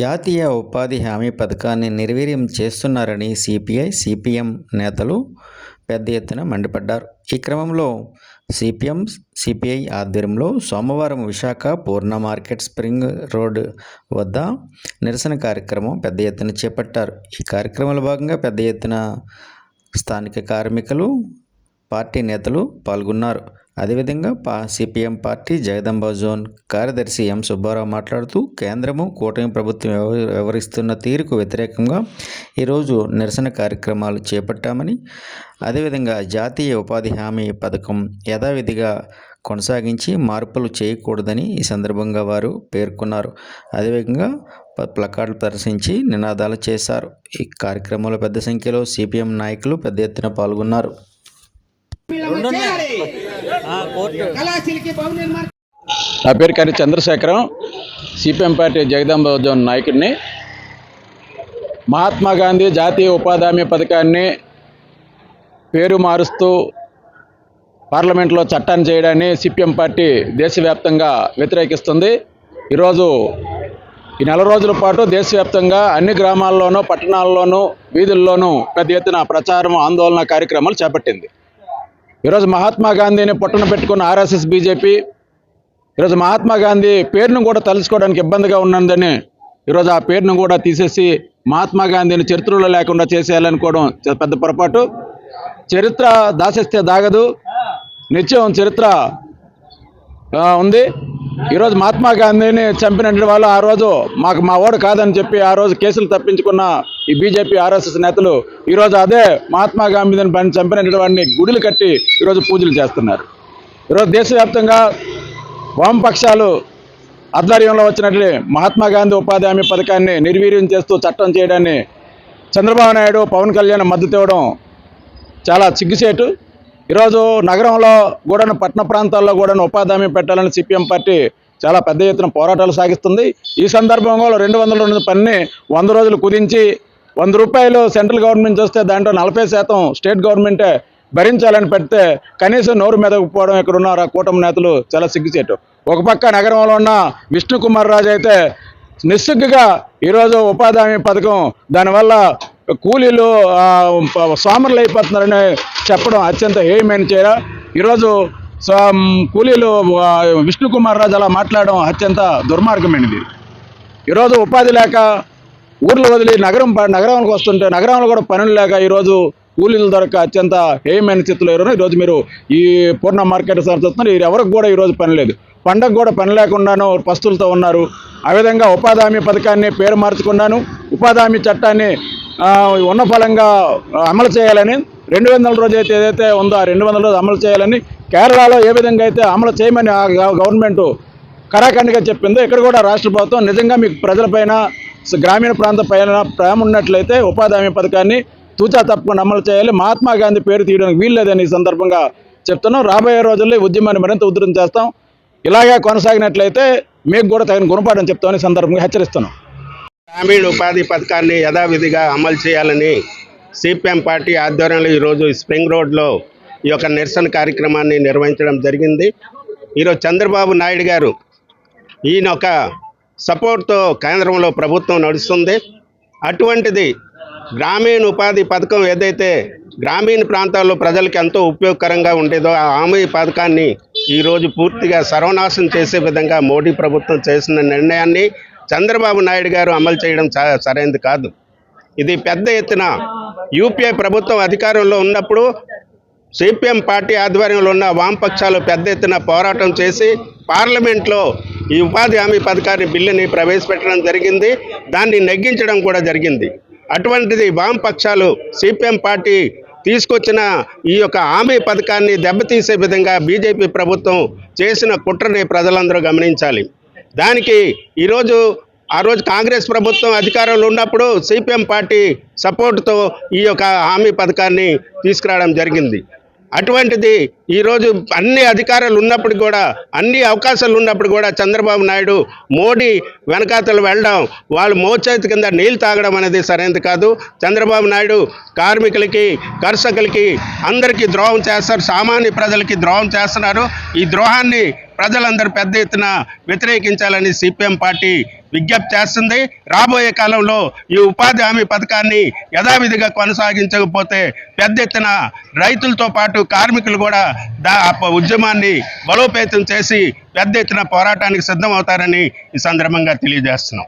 జాతీయ ఉపాధి హామీ పథకాన్ని నిర్వీర్యం చేస్తున్నారని సిపిఐ సిపిఎం నేతలు పెద్ద ఎత్తున మండిపడ్డారు. ఈ క్రమంలో సిపిఎం సిపిఐ ఆధ్వర్యంలో సోమవారం Visakha Purna market spring road వద్ద నిరసన కార్యక్రమం పెద్ద ఎత్తున చేపట్టారు. ఈ కార్యక్రమంలో భాగంగా పెద్ద ఎత్తున స్థానిక కార్మికులు పార్టీ నేతలు పాల్గొన్నారు. అదేవిధంగా పా సిపిఎం పార్టీ జగదంబ జోన్ కార్యదర్శి ఎం సుబ్బారావు మాట్లాడుతూ కేంద్రము కూటమి ప్రభుత్వం వ్యవహరిస్తున్న తీరుకు వ్యతిరేకంగా ఈరోజు నిరసన కార్యక్రమాలు చేపట్టామని అదేవిధంగా జాతీయ ఉపాధి హామీ పథకం యథావిధిగా కొనసాగించి మార్పులు చేయకూడదని ఈ సందర్భంగా వారు పేర్కొన్నారు. అదేవిధంగా ప- ప్లకార్డులు ప్రదర్శించి నినాదాలు చేశారు. ఈ కార్యక్రమంలో పెద్ద సంఖ్యలో సిపిఎం నాయకులు పెద్ద ఎత్తున పాల్గొన్నారు. నా పేరు Kari Chandrasekharam. CPM party Jagadamba zone నాయకుడిని. మహాత్మా గాంధీ జాతీయ ఉపాధి హామీ పథకాన్ని పేరు మారుస్తూ పార్లమెంట్లో చట్టాన్ని చేయడాన్ని సిపిఎం పార్టీ దేశవ్యాప్తంగా వ్యతిరేకిస్తుంది. ఈరోజు ఈ నెల రోజుల పాటు దేశవ్యాప్తంగా అన్ని గ్రామాల్లోనూ పట్టణాల్లోనూ వీధుల్లోనూ పెద్ద ఎత్తున ప్రచారం ఆందోళన కార్యక్రమాలు చేపట్టింది. ఈరోజు మహాత్మా గాంధీని పుట్టన పెట్టుకున్న ఆర్ఎస్ఎస్ బీజేపీ ఈరోజు మహాత్మా గాంధీ పేరును కూడా తలుచుకోవడానికి ఇబ్బందిగా ఉన్నదని ఈరోజు ఆ పేరును కూడా తీసేసి మహాత్మా గాంధీని చరిత్రలో లేకుండా చేసేయాలనుకోవడం చాలా పెద్ద పొరపాటు. చరిత్ర దాసేస్తే దాగదు. నిత్యం చరిత్ర ఉంది. ఈరోజు మహాత్మా గాంధీని చంపినటువంటి వాళ్ళు ఆ రోజు మాకు మా ఓడు కాదని చెప్పి ఆ రోజు కేసులు తప్పించుకున్న ఈ బీజేపీ ఆర్ఎస్ఎస్ నేతలు ఈరోజు అదే మహాత్మా గాంధీని పని చంపినటువంటి వాడిని గుడిలు కట్టి ఈరోజు పూజలు చేస్తున్నారు. ఈరోజు దేశవ్యాప్తంగా వామపక్షాలు ఆధ్వర్యంలో వచ్చినట్లు మహాత్మా గాంధీ ఉపాధి హామీ పథకాన్ని నిర్వీర్యం చేస్తూ చట్టం చేయడాన్ని చంద్రబాబు నాయుడు పవన్ కళ్యాణ్ మద్దతు ఇవ్వడం చాలా చిగ్గుసేటు ఈరోజు నగరంలో కూడా పట్టణ ప్రాంతాల్లో కూడా ఉపాధి హామీ పెట్టాలని సిపిఎం పార్టీ చాలా పెద్ద ఎత్తున పోరాటాలు సాగిస్తుంది. ఈ సందర్భంలో రెండు వందల రెండు పనిని వంద రోజులు కుదించి వంద రూపాయలు సెంట్రల్ గవర్నమెంట్ చూస్తే దాంట్లో నలభై శాతం స్టేట్ గవర్నమెంటే భరించాలని పెడితే కనీసం నోరు మెదకపోవడం ఇక్కడ ఉన్న కూటమి నేతలు చాలా సిగ్గుచేటు. ఒక పక్క నగరంలో ఉన్న విష్ణు కుమార్ రాజు అయితే నిస్సిగ్గుగా ఈరోజు ఉపాధి హామీ పథకం దానివల్ల కూలీలు సోమరులు అయిపోతున్నారని చెప్పడం అత్యంత హేయమైన చర్య ఈరోజు సో, కూలీలు విష్ణుకుమార్ రాజు అలా మాట్లాడడం అత్యంత దుర్మార్గమైనది. ఈరోజు ఉపాధి లేక ఊర్లు వదిలి నగరం ప- నగరానికి వస్తుంటే నగరంలో కూడా పనులు లేక ఈరోజు కూలీలు దొరక అత్యంత హేయమైన స్థితిలో ఈరోజు ఈరోజు మీరు ఈ పూర్ణ మార్కెట్ సరుతున్నారు ఎవరికి కూడా ఈరోజు పని లేదు. పండగ కూడా పని లేకుండాను పస్తులతో ఉన్నారు. ఆ విధంగా ఉపాధి హామీ పథకాన్ని పేరు మార్చుకున్నాను. ఉపాధి హామీ చట్టాన్ని ఉన్న ఫలంగా అమలు చేయాలని రెండు వందల రోజు అయితే ఏదైతే ఉందో ఆ రెండు వందల రోజు అమలు చేయాలని కేరళలో ఏ విధంగా అయితే అమలు చేయమని ఆ గవర్నమెంట్ కరాఖండ్గా చెప్పిందో ఇక్కడ కూడా రాష్ట్ర ప్రభుత్వం నిజంగా మీకు ప్రజలపైన గ్రామీణ ప్రాంత పైన ప్రేమ ఉన్నట్లయితే ఉపాధి హామీ పథకాన్ని తూచా తప్పకుండా అమలు చేయాలి. మహాత్మా గాంధీ పేరు తీయడానికి వీల్లేదని ఈ సందర్భంగా చెప్తున్నాం. రాబోయే రోజుల్లో ఈ ఉద్యమాన్ని మరింత ఉధృతం చేస్తాం. ఇలాగే కొనసాగినట్లయితే మీకు కూడా తగిన గుణపాఠం చెప్తామని సందర్భంగా హెచ్చరిస్తున్నాం. గ్రామీణ ఉపాధి పథకాన్ని యథావిధిగా అమలు చేయాలని సిపిఎం పార్టీ ఆధ్వర్యంలో ఈరోజు స్ప్రింగ్ రోడ్లో ఈ యొక్క నిరసన కార్యక్రమాన్ని నిర్వహించడం జరిగింది. ఈరోజు చంద్రబాబు నాయుడు గారు ఈయన ఒక సపోర్ట్తో కేంద్రంలో ప్రభుత్వం నడుస్తుంది. అటువంటిది గ్రామీణ ఉపాధి పథకం ఏదైతే గ్రామీణ ప్రాంతాల్లో ప్రజలకు ఎంతో ఉపయోగకరంగా ఉండేదో ఆ హామీ పథకాన్ని ఈరోజు పూర్తిగా సర్వనాశనం చేసే విధంగా మోడీ ప్రభుత్వం చేసిన నిర్ణయాన్ని చంద్రబాబు నాయుడు గారు అమలు చేయడం సరైనది కాదు. ఇది పెద్ద ఎత్తున యూపీఐ ప్రభుత్వం అధికారంలో ఉన్నప్పుడు సిపిఎం పార్టీ ఆధ్వర్యంలో ఉన్న వామపక్షాలు పెద్ద ఎత్తున పోరాటం చేసి పార్లమెంట్లో ఈ ఉపాధి హామీ పథకాన్ని బిల్లుని ప్రవేశపెట్టడం జరిగింది. దాన్ని నెగ్గించడం కూడా జరిగింది. అటువంటిది వామపక్షాలు సిపిఎం పార్టీ తీసుకొచ్చిన ఈ యొక్క హామీ పథకాన్ని దెబ్బతీసే విధంగా బీజేపీ ప్రభుత్వం చేసిన కుట్రని ప్రజలందరూ గమనించాలి. దానికి ఈరోజు ఆ రోజు కాంగ్రెస్ ప్రభుత్వం అధికారంలో ఉన్నప్పుడు సిపిఎం పార్టీ సపోర్టుతో ఈ యొక్క హామీ పథకాన్ని తీసుకురావడం జరిగింది. అటువంటిది ఈరోజు అన్ని అధికారాలు ఉన్నప్పుడు కూడా అన్ని అవకాశాలు ఉన్నప్పుడు కూడా చంద్రబాబు నాయుడు మోడీ వెనకాతలు వెళ్ళడం వాళ్ళు మోచేతి కింద నీళ్ళు తాగడం అనేది సరైనది కాదు. చంద్రబాబు నాయుడు కార్మికులకి కర్షకులకి అందరికీ ద్రోహం చేస్తారు. సామాన్య ప్రజలకి ద్రోహం చేస్తున్నారు. ఈ ద్రోహాన్ని ప్రజలందరూ పెద్ద ఎత్తున వ్యతిరేకించాలని సిపిఎం పార్టీ విజ్ఞప్తి చేస్తుంది. రాబోయే కాలంలో ఈ ఉపాధి హామీ పథకాన్ని యథావిధిగా కొనసాగించకపోతే పెద్ద ఎత్తున రైతులతో పాటు కార్మికులు కూడా దా ఉద్యమాన్ని బలోపేతం చేసి పెద్ద ఎత్తున పోరాటానికి సిద్ధమవుతారని ఈ సందర్భంగా తెలియజేస్తున్నాం.